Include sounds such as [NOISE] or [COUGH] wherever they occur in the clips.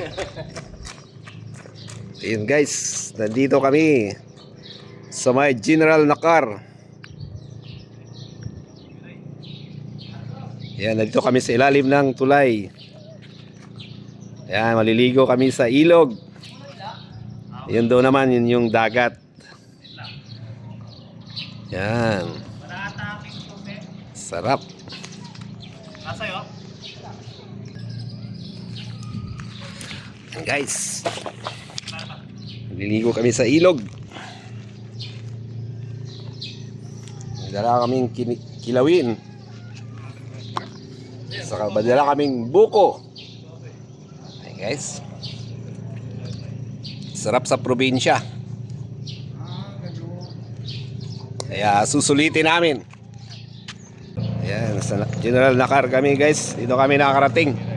[LAUGHS] Ayun guys, nandito kami sa may General Nakar. Yan, nandito kami sa ilalim ng tulay. Yan, maliligo kami sa ilog. Yun doon naman, yun yung dagat. Yan. Sarap. Nasa'yo? Guys. Naliligo kami sa ilog. Dala kaming kilawin. Saka dala kaming buko. Ay guys. Sarap sa probinsya. Kaya susulitin namin. Ayan, General Nakar kami guys. Dito kami nakakarating.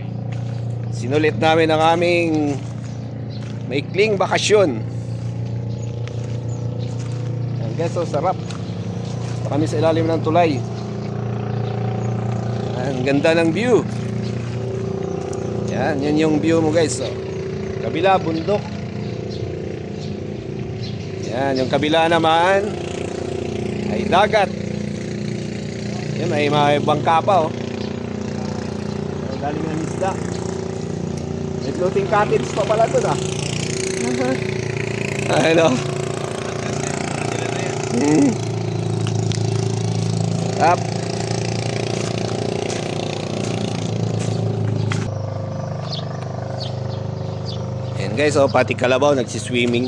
Sinulit namin ang aming maikling bakasyon. Ayan guys, so sarap. Kami sa ilalim ng tulay. Ang ganda ng view. Yan, yan yung view mo guys. So, kabila, bundok. Yan, yung kabila naman ay dagat. Yan, may mga bangka pa oh. Ang Galing ng isda. May floating cottage pa pala dun ah. Ano? Hmm. Up. Yan guys, oh, pati kalabaw nagsiswimming.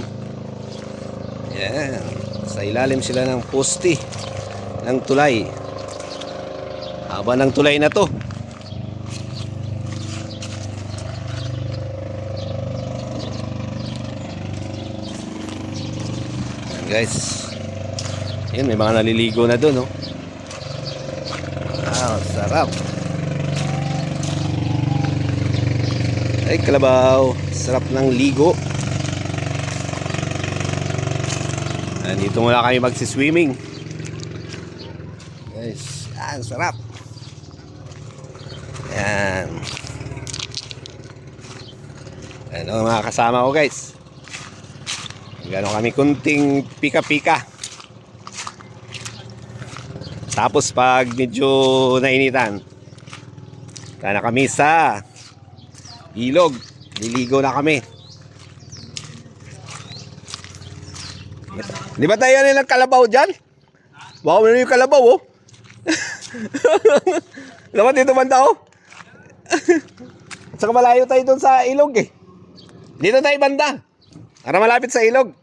Yan. Sa ilalim sila ng poste ng tulay. Haba ng tulay na to. Guys. Yan, may mga naliligo na doon, oh. Wow, sarap. Ay, kalabaw. Sarap ng ligo. Dito muna kami magsiswimming. Guys, yan, sarap. Yan. Ano mga kasama ko guys. Gano'n kami kunting pika-pika. Tapos pag medyo nainitan, kana kami sa ilog. Liligo na kami. Di ba tayo nilang kalabaw dyan? Wow, ano yung kalabaw oh? [LAUGHS] Dapat dito banda oh. [LAUGHS] Saka malayo tayo doon sa ilog eh. Dito tayo banda. Para malapit sa ilog.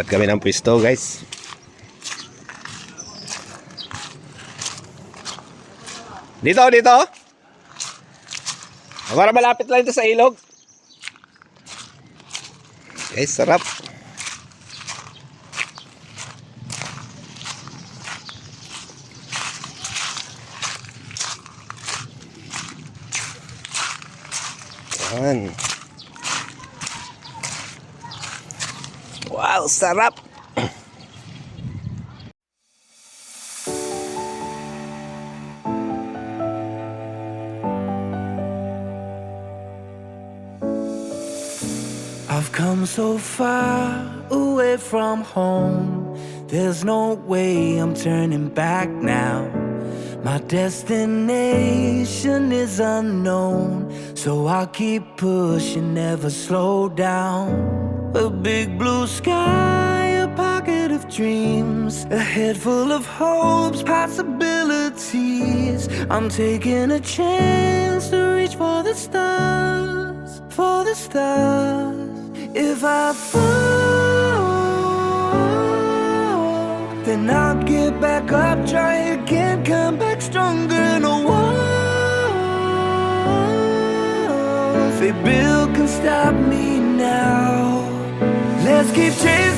Pat kami ng pwesto guys. Dito, dito. Para malapit lang ito sa ilog. Guys, sarap. Wow, sarap. I've come so far away from home. There's no way I'm turning back now. My destination is unknown, so I'll keep pushing, never slow down. A big blue sky, a pocket of dreams, a head full of hopes, possibilities. I'm taking a chance to reach for the stars, for the stars. If I fall, then I'll get back up, try again, come back stronger. No walls they build can stop me now. Let's keep chasing